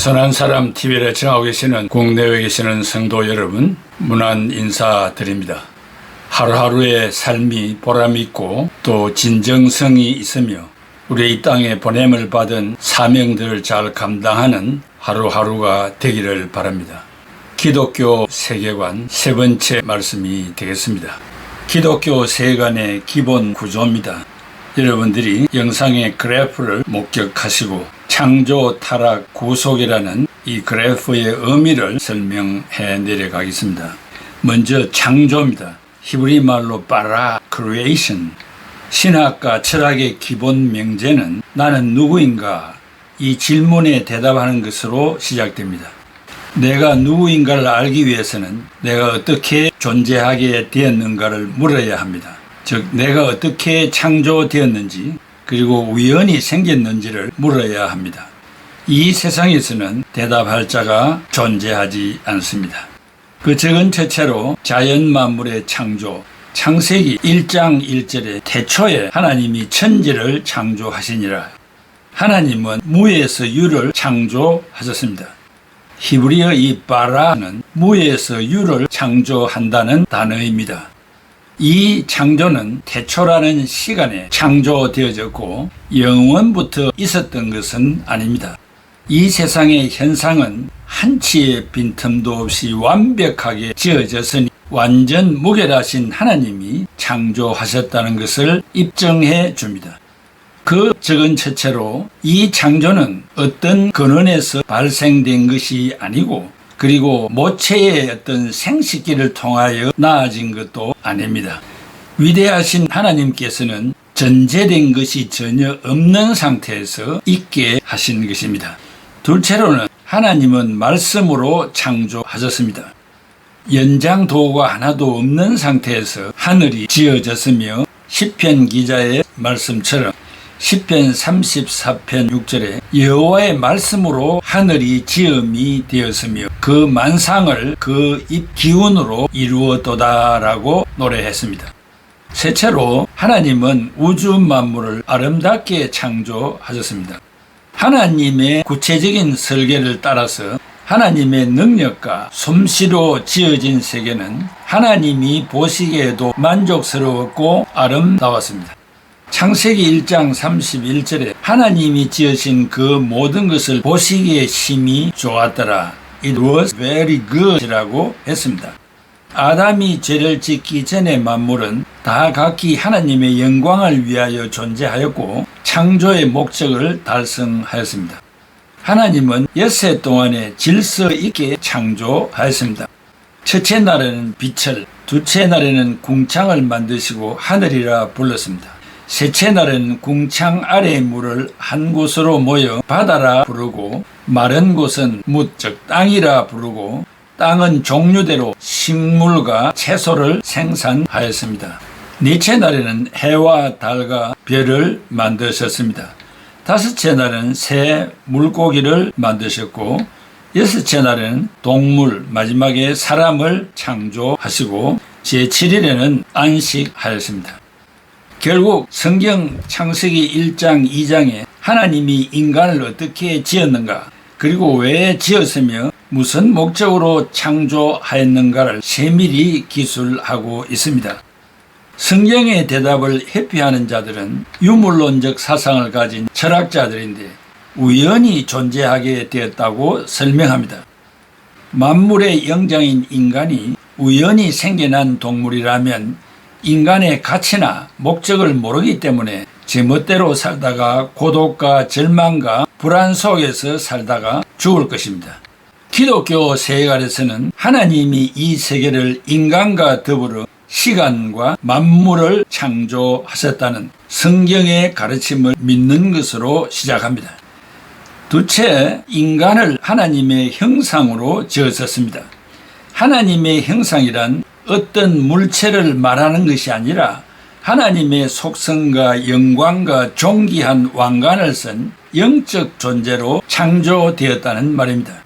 선한 사람 TV를 청하고 계시는 국내외에 계시는 성도 여러분, 문안 인사드립니다. 하루하루의 삶이 보람있고 또 진정성이 있으며 우리 이 땅에 보냄을 받은 사명들을 잘 감당하는 하루하루가 되기를 바랍니다. 기독교 세계관 세 번째 말씀이 되겠습니다. 기독교 세계관의 기본 구조입니다. 여러분들이 영상의 그래프를 목격하시고 창조, 타락, 구속이라는 이 그래프의 의미를 설명해 내려가겠습니다. 먼저 창조입니다. 히브리 말로 빠라, creation. 신학과 철학의 기본 명제는 나는 누구인가? 이 질문에 대답하는 것으로 시작됩니다. 내가 누구인가를 알기 위해서는 내가 어떻게 존재하게 되었는가를 물어야 합니다. 즉, 내가 어떻게 창조되었는지, 그리고 우연히 생겼는지를 물어야 합니다. 이 세상에서는 대답할 자가 존재하지 않습니다. 그 적은 첫째로 자연 만물의 창조, 창세기 1장 1절에 태초에 하나님이 천지를 창조하시니라. 하나님은 무에서 유를 창조하셨습니다. 히브리어 이 바라는 무에서 유를 창조한다는 단어입니다. 이 창조는 태초라는 시간에 창조되어졌고 영원부터 있었던 것은 아닙니다. 이 세상의 현상은 한치의 빈틈도 없이 완벽하게 지어졌으니 완전 무결하신 하나님이 창조하셨다는 것을 입증해 줍니다. 그 적은 첫째로 이 창조는 어떤 근원에서 발생된 것이 아니고 그리고 모체의 어떤 생식기를 통하여 나아진 것도 아닙니다. 위대하신 하나님께서는 전제된 것이 전혀 없는 상태에서 있게 하신 것입니다. 둘째로는 하나님은 말씀으로 창조하셨습니다. 연장 도구가 하나도 없는 상태에서 하늘이 지어졌으며 시편 기자의 말씀처럼 시편 34편 6절에 여호와의 말씀으로 하늘이 지음이 되었으며 그 만상을 그 입 기운으로 이루었도다라고 노래했습니다. 셋째로 하나님은 우주 만물을 아름답게 창조하셨습니다. 하나님의 구체적인 설계를 따라서 하나님의 능력과 솜씨로 지어진 세계는 하나님이 보시기에도 만족스러웠고 아름다웠습니다. 창세기 1장 31절에 하나님이 지으신 그 모든 것을 보시기에 심히 좋았더라. It was very good이라고 했습니다. 아담이 죄를 짓기 전에 만물은 다 각기 하나님의 영광을 위하여 존재하였고 창조의 목적을 달성하였습니다. 하나님은 엿새 동안에 질서 있게 창조하였습니다. 첫째 날에는 빛을, 두째 날에는 궁창을 만드시고 하늘이라 불렀습니다. 셋째 날에는 궁창 아래의 물을 한 곳으로 모여 바다라 부르고 마른 곳은 무적 땅이라 부르고 땅은 종류대로 식물과 채소를 생산하였습니다. 넷째 날에는 해와 달과 별을 만드셨습니다. 다섯째 날에는 새 물고기를 만드셨고 여섯째 날에는 동물 마지막에 사람을 창조하시고 제7일에는 안식하였습니다. 결국 성경 창세기 1장 2장에 하나님이 인간을 어떻게 지었는가 그리고 왜 지었으며 무슨 목적으로 창조하였는가를 세밀히 기술하고 있습니다. 성경의 대답을 회피하는 자들은 유물론적 사상을 가진 철학자들인데 우연히 존재하게 되었다고 설명합니다. 만물의 영장인 인간이 우연히 생겨난 동물이라면 인간의 가치나 목적을 모르기 때문에 제멋대로 살다가 고독과 절망과 불안 속에서 살다가 죽을 것입니다. 기독교 세계관에서는 하나님이 이 세계를 인간과 더불어 시간과 만물을 창조하셨다는 성경의 가르침을 믿는 것으로 시작합니다. 두째, 인간을 하나님의 형상으로 지었었습니다. 하나님의 형상이란 어떤 물체를 말하는 것이 아니라 하나님의 속성과 영광과 존귀한 왕관을 쓴 영적 존재로 창조되었다는 말입니다.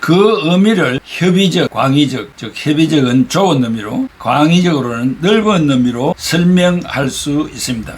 그 의미를 협의적, 광의적, 즉 협의적은 좁은 의미로 광의적으로는 넓은 의미로 설명할 수 있습니다.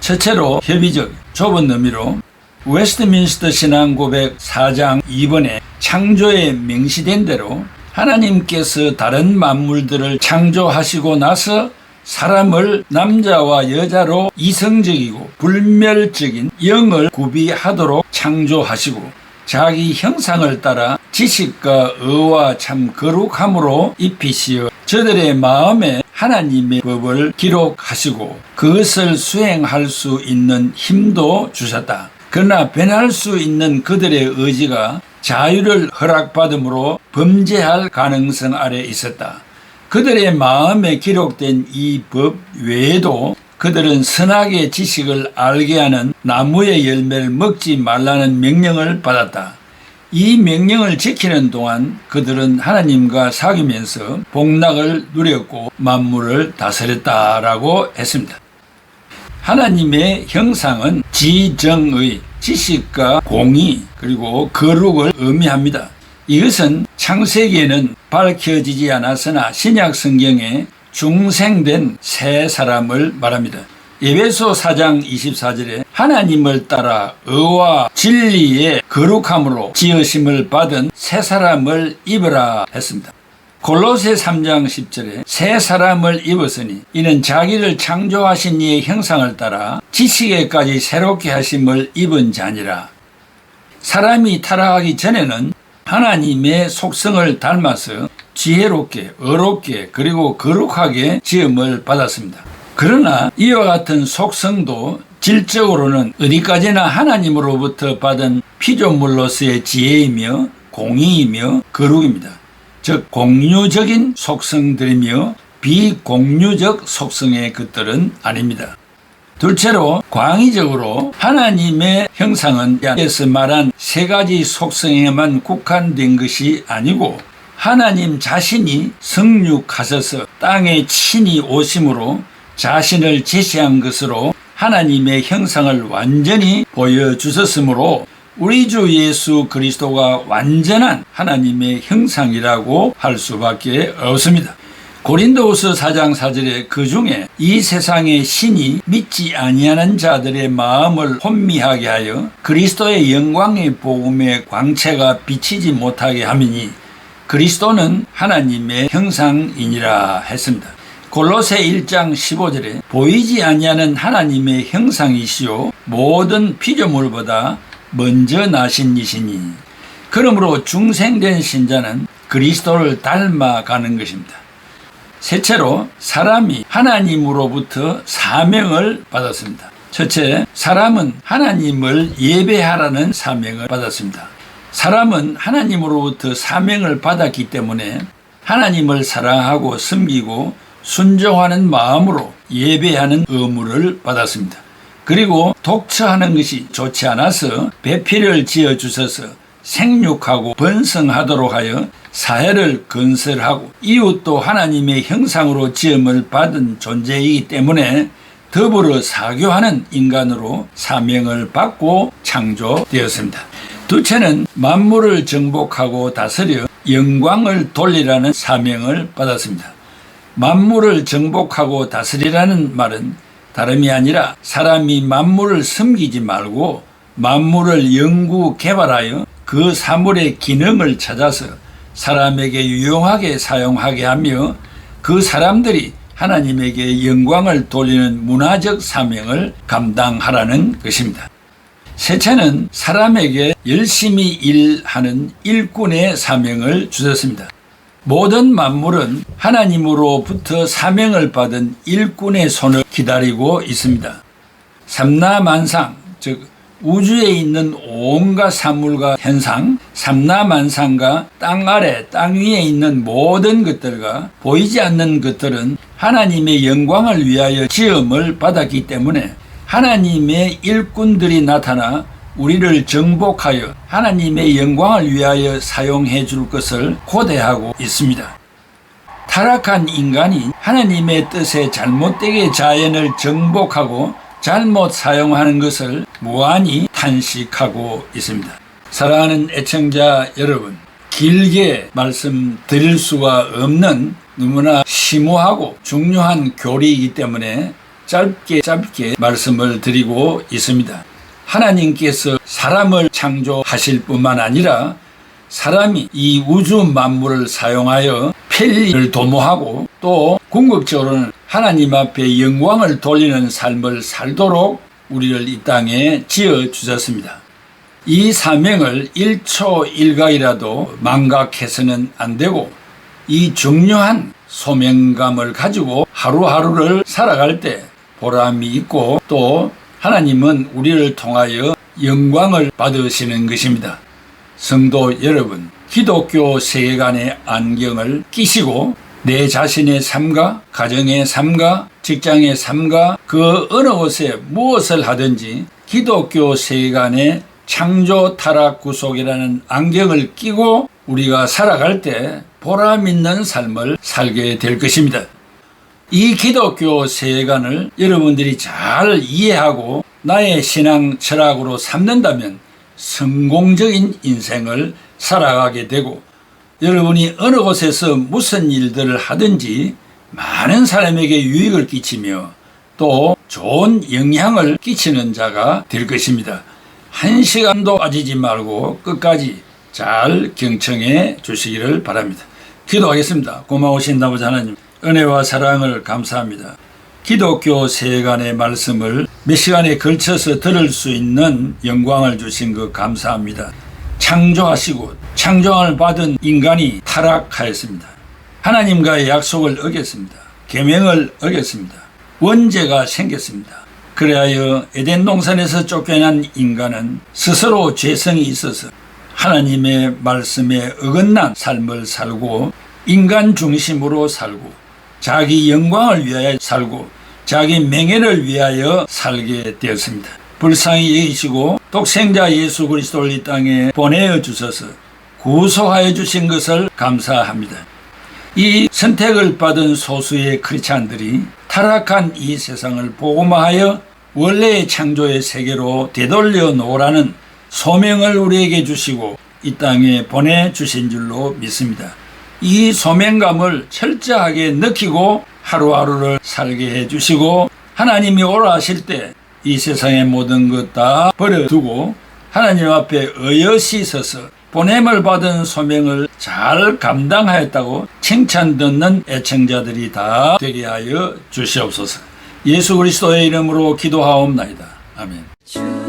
첫째로 협의적, 좁은 의미로 웨스트민스터 신앙 고백 4장 2번에 창조에 명시된 대로 하나님께서 다른 만물들을 창조하시고 나서 사람을 남자와 여자로 이성적이고 불멸적인 영을 구비하도록 창조하시고 자기 형상을 따라 지식과 의와 참 거룩함으로 입히시어 저들의 마음에 하나님의 법을 기록하시고 그것을 수행할 수 있는 힘도 주셨다. 그러나 변할 수 있는 그들의 의지가 자유를 허락받음으로 범죄할 가능성 아래 있었다. 그들의 마음에 기록된 이 법 외에도 그들은 선악의 지식을 알게 하는 나무의 열매를 먹지 말라는 명령을 받았다. 이 명령을 지키는 동안 그들은 하나님과 사귀면서 복락을 누렸고 만물을 다스렸다라고 했습니다. 하나님의 형상은 지정의 지식과 공의 그리고 거룩을 의미합니다. 이것은 창세기에는 밝혀지지 않았으나 신약 성경에 중생된 새 사람을 말합니다. 예배소 4장 24절에 하나님을 따라 의와 진리의 거룩함으로 지으심을 받은 새 사람을 입으라 했습니다. 골로새 3장 10절에 새 사람을 입었으니 이는 자기를 창조하신 이의 형상을 따라 지식에까지 새롭게 하심을 입은 자니라. 사람이 타락하기 전에는 하나님의 속성을 닮아서 지혜롭게, 어롭게, 그리고 거룩하게 지음을 받았습니다. 그러나 이와 같은 속성도 질적으로는 어디까지나 하나님으로부터 받은 피조물로서의 지혜이며 공의이며 거룩입니다. 즉 공유적인 속성들이며 비공유적 속성의 것들은 아닙니다. 둘째로 광의적으로 하나님의 형상은 에서 말한 세 가지 속성에만 국한된 것이 아니고 하나님 자신이 성육하셔서 땅에 친히 오심으로 자신을 제시한 것으로 하나님의 형상을 완전히 보여주셨으므로 우리 주 예수 그리스도가 완전한 하나님의 형상이라고 할 수밖에 없습니다. 고린도후서 4장 4절에 그 중에 이 세상의 신이 믿지 아니하는 자들의 마음을 혼미하게 하여 그리스도의 영광의 복음의 광채가 비치지 못하게 하미니 그리스도는 하나님의 형상이니라 했습니다. 골로새 1장 15절에 보이지 아니하는 하나님의 형상이시요 모든 피조물보다 먼저 나신 이시니 그러므로 중생된 신자는 그리스도를 닮아가는 것입니다. 셋째로 사람이 하나님으로부터 사명을 받았습니다. 첫째, 사람은 하나님을 예배하라는 사명을 받았습니다. 사람은 하나님으로부터 사명을 받았기 때문에 하나님을 사랑하고 섬기고 순종하는 마음으로 예배하는 의무를 받았습니다. 그리고 독처하는 것이 좋지 않아서 배필을 지어 주셔서 생육하고 번성하도록 하여 사회를 건설하고 이웃도 하나님의 형상으로 지음을 받은 존재이기 때문에 더불어 사교하는 인간으로 사명을 받고 창조되었습니다. 두째는 만물을 정복하고 다스려 영광을 돌리라는 사명을 받았습니다. 만물을 정복하고 다스리라는 말은 다름이 아니라 사람이 만물을 섬기지 말고 만물을 연구 개발하여 그 사물의 기능을 찾아서 사람에게 유용하게 사용하게 하며 그 사람들이 하나님에게 영광을 돌리는 문화적 사명을 감당하라는 것입니다. 셋째는 사람에게 열심히 일하는 일꾼의 사명을 주셨습니다. 모든 만물은 하나님으로부터 사명을 받은 일꾼의 손을 기다리고 있습니다. 삼라만상, 즉 우주에 있는 온갖 사물과 현상, 삼라만상과 땅 아래, 땅 위에 있는 모든 것들과 보이지 않는 것들은 하나님의 영광을 위하여 지음을 받았기 때문에 하나님의 일꾼들이 나타나 우리를 정복하여 하나님의 영광을 위하여 사용해 줄 것을 고대하고 있습니다. 타락한 인간이 하나님의 뜻에 잘못되게 자연을 정복하고 잘못 사용하는 것을 무한히 탄식하고 있습니다. 사랑하는 애청자 여러분, 길게 말씀드릴 수가 없는 너무나 심오하고 중요한 교리이기 때문에 짧게 짧게 말씀을 드리고 있습니다. 하나님께서 사람을 창조하실 뿐만 아니라 사람이 이 우주 만물을 사용하여 편리를 도모하고 또 궁극적으로는 하나님 앞에 영광을 돌리는 삶을 살도록 우리를 이 땅에 지어 주셨습니다. 이 사명을 1초 1각이라도 망각해서는 안 되고 이 중요한 소명감을 가지고 하루하루를 살아갈 때 보람이 있고 또 하나님은 우리를 통하여 영광을 받으시는 것입니다. 성도 여러분, 기독교 세계관의 안경을 끼시고 내 자신의 삶과 가정의 삶과 직장의 삶과 그 어느 곳에 무엇을 하든지 기독교 세계관의 창조 타락 구속이라는 안경을 끼고 우리가 살아갈 때 보람 있는 삶을 살게 될 것입니다. 이 기독교 세계관을 여러분들이 잘 이해하고 나의 신앙 철학으로 삼는다면 성공적인 인생을 살아가게 되고 여러분이 어느 곳에서 무슨 일들을 하든지 많은 사람에게 유익을 끼치며 또 좋은 영향을 끼치는 자가 될 것입니다. 한 시간도 빠지지 말고 끝까지 잘 경청해 주시기를 바랍니다. 기도하겠습니다. 고마우신 아버지 하나님, 은혜와 사랑을 감사합니다. 기독교 세간의 말씀을 몇 시간에 걸쳐서 들을 수 있는 영광을 주신 것 감사합니다. 창조하시고 창조함을 받은 인간이 타락하였습니다. 하나님과의 약속을 어겼습니다. 계명을 어겼습니다. 원죄가 생겼습니다. 그래하여 에덴 동산에서 쫓겨난 인간은 스스로 죄성이 있어서 하나님의 말씀에 어긋난 삶을 살고 인간 중심으로 살고 자기 영광을 위하여 살고 자기 명예를 위하여 살게 되었습니다. 불쌍히 여기시고 독생자 예수 그리스도를 이 땅에 보내어 주셔서 구속하여 주신 것을 감사합니다. 이 선택을 받은 소수의 크리스찬들이 타락한 이 세상을 복음화하여 원래의 창조의 세계로 되돌려 놓으라는 소명을 우리에게 주시고 이 땅에 보내 주신 줄로 믿습니다. 이 소명감을 철저하게 느끼고 하루하루를 살게 해주시고 하나님이 오라 하실 때 이 세상의 모든 것 다 버려두고 하나님 앞에 어여시 서서 보냄을 받은 소명을 잘 감당하였다고 칭찬 듣는 애청자들이 다 되게 하여 주시옵소서. 예수 그리스도의 이름으로 기도하옵나이다. 아멘. 주